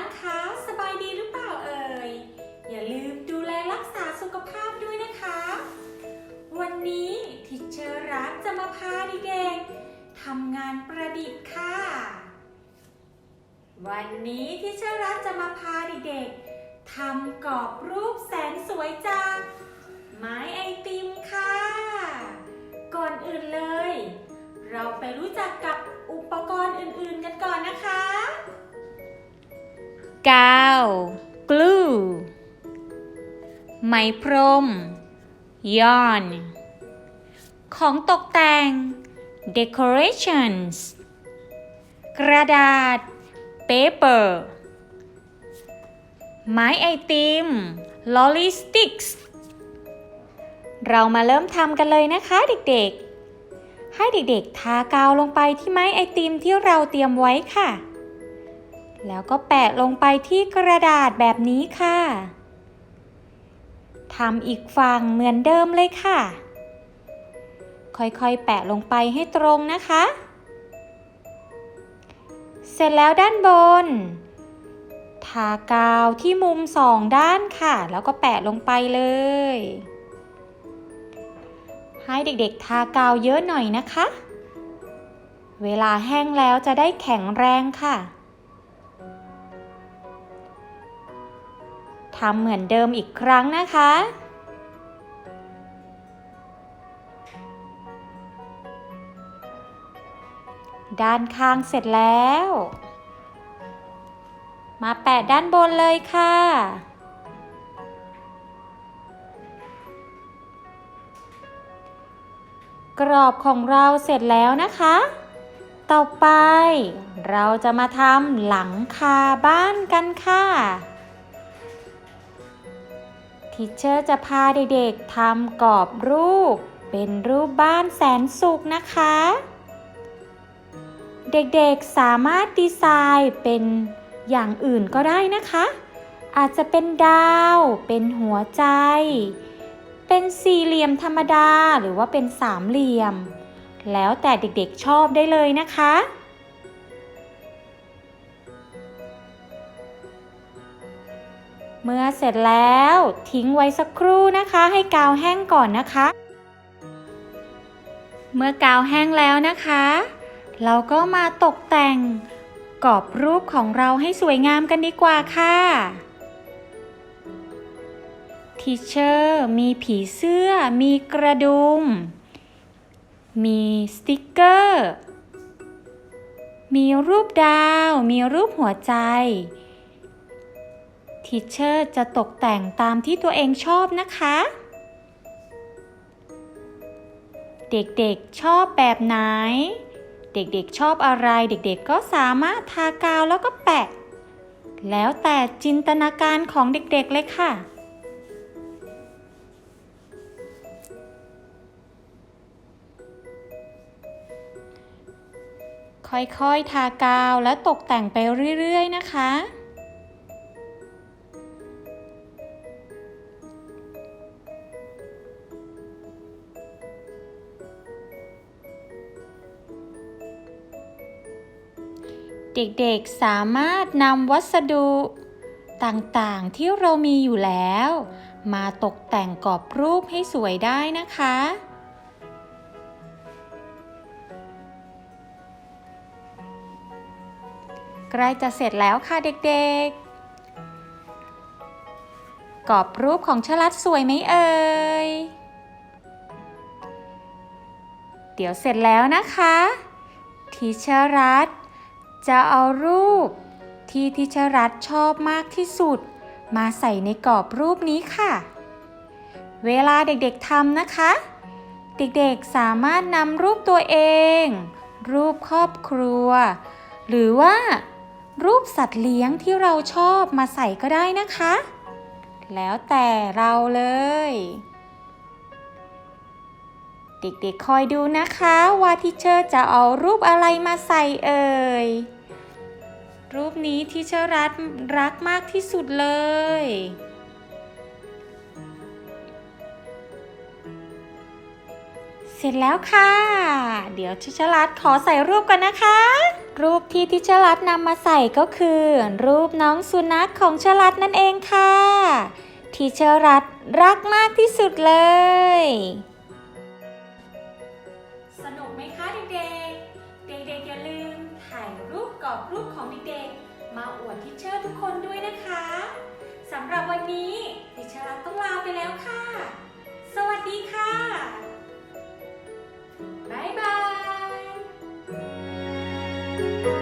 านคะสบายดีหรือเปล่าเอ่ย อย่าลืมดูแลรักษาสุขภาพด้วยนะคะ วันนี้ทิชเชอร์รัฐจะมาพาเด็กๆทำงานประดิษฐ์ค่ะ วันนี้ทิชเชอร์รัฐจะมาพาเด็กๆทำกรอบรูปแสนสวยจากไม้ไอติมค่ะ ก่อนอื่นเลย เราไปรู้จักกับอุปกรณ์อื่นๆกันก่อนนะคะ กาว กลูไหมพรม ย้อน ของตกแต่ง decorations กระดาษ paper ไม้ไอติม lolly sticks เรามาเริ่มทำกันเลยนะคะเด็กๆ ให้เด็กๆ ทากาวลงไปที่ไม้ไอติมที่เราเตรียมไว้ค่ะ แล้วก็แปะลงไปที่กระดาษแบบนี้ค่ะทำอีกฝั่งเหมือนเดิมเลยค่ะ ค่อยๆ แปะลงไปให้ตรงนะคะ เสร็จแล้วด้านบน ทากาวที่มุมสองด้านค่ะ แล้วก็แปะลงไปเลย ให้เด็กๆ ทากาวเยอะหน่อยนะคะ เวลาแห้งแล้วจะได้แข็งแรงค่ะ ทำเหมือนเดิมอีกครั้งนะคะ ด้านข้างเสร็จแล้ว มาแปะด้านบนเลยค่ะกรอบของเราเสร็จแล้วนะคะ ต่อไปเราจะมาทำหลังคาบ้านกันค่ะ ทิเชอร์จะพาเด็กๆทำกรอบรูป เป็นรูปบ้านแสนสุขนะคะ เด็กๆสามารถดีไซน์เป็นอย่างอื่นก็ได้นะคะ อาจจะเป็นดาว เป็นหัวใจ เป็นสี่เหลี่ยมธรรมดาหรือว่าเป็นสามเหลี่ยม แล้วแต่เด็กๆชอบได้เลยนะคะ เมื่อเสร็จแล้วทิ้งไว้สักครู่นะคะ ให้กาวแห้งก่อนนะคะ เมื่อกาวแห้งแล้วนะคะ เราก็มาตกแต่งกรอบรูปของเราให้สวยงามกันดีกว่าค่ะทีเชอร์มีผีเสื้อ มีกระดุม มีสติกเกอร์ มีรูปดาว มีรูปหัวใจ ทีเชอร์จะตกแต่งตามที่ตัวเองชอบนะคะ เด็กๆชอบแบบไหน เด็กๆชอบอะไร เด็กๆก็สามารถทากาวแล้วก็แปะ แล้วแต่จินตนาการของเด็กๆเลยค่ะค่อยๆ ทากาวและตกแต่งไปเรื่อย ๆ นะคะ เด็กๆสามารถนำวัสดุต่างๆที่เรามีอยู่แล้ว มาตกแต่งกรอบรูปให้สวยได้นะคะ ใกล้จะเสร็จแล้วค่ะเด็กๆ กรอบรูปของชลัดสวยไหมเอ่ย เดี๋ยวเสร็จแล้วนะคะทีชรัต จะเอารูป ที่ทิชรัตชอบมากที่สุด มาใส่ในกรอบรูปนี้ค่ะ เวลาเด็กๆทำนะคะ เด็กๆสามารถนำรูปตัวเอง รูปครอบครัว หรือว่า รูปสัตว์เลี้ยงที่เราชอบมาใส่ก็ได้นะคะ แล้วแต่เราเลย เด็กๆคอยดูนะคะว่าทิเชอร์จะเอารูปอะไรมาใส่เอ่ย รูปนี้ทิเชอร์รักรักมากที่สุดเลย เสร็จแล้วค่ะ เดี๋ยวทิเชอร์รัตขอใส่รูปกันนะคะ รูปที่ทิเชอร์รัตนำมาใส่ก็คือ รูปน้องสุนัขของเชอร์รัตนั่นเองค่ะ ทิเชอร์รัตรักมากที่สุดเลย ของเด็กๆ มาอวดทิเชอร์ทุกคนด้วยนะคะสำหรับวันนี้ดิฉันต้องลาไปแล้วค่ะ สวัสดีค่ะบ๊ายบาย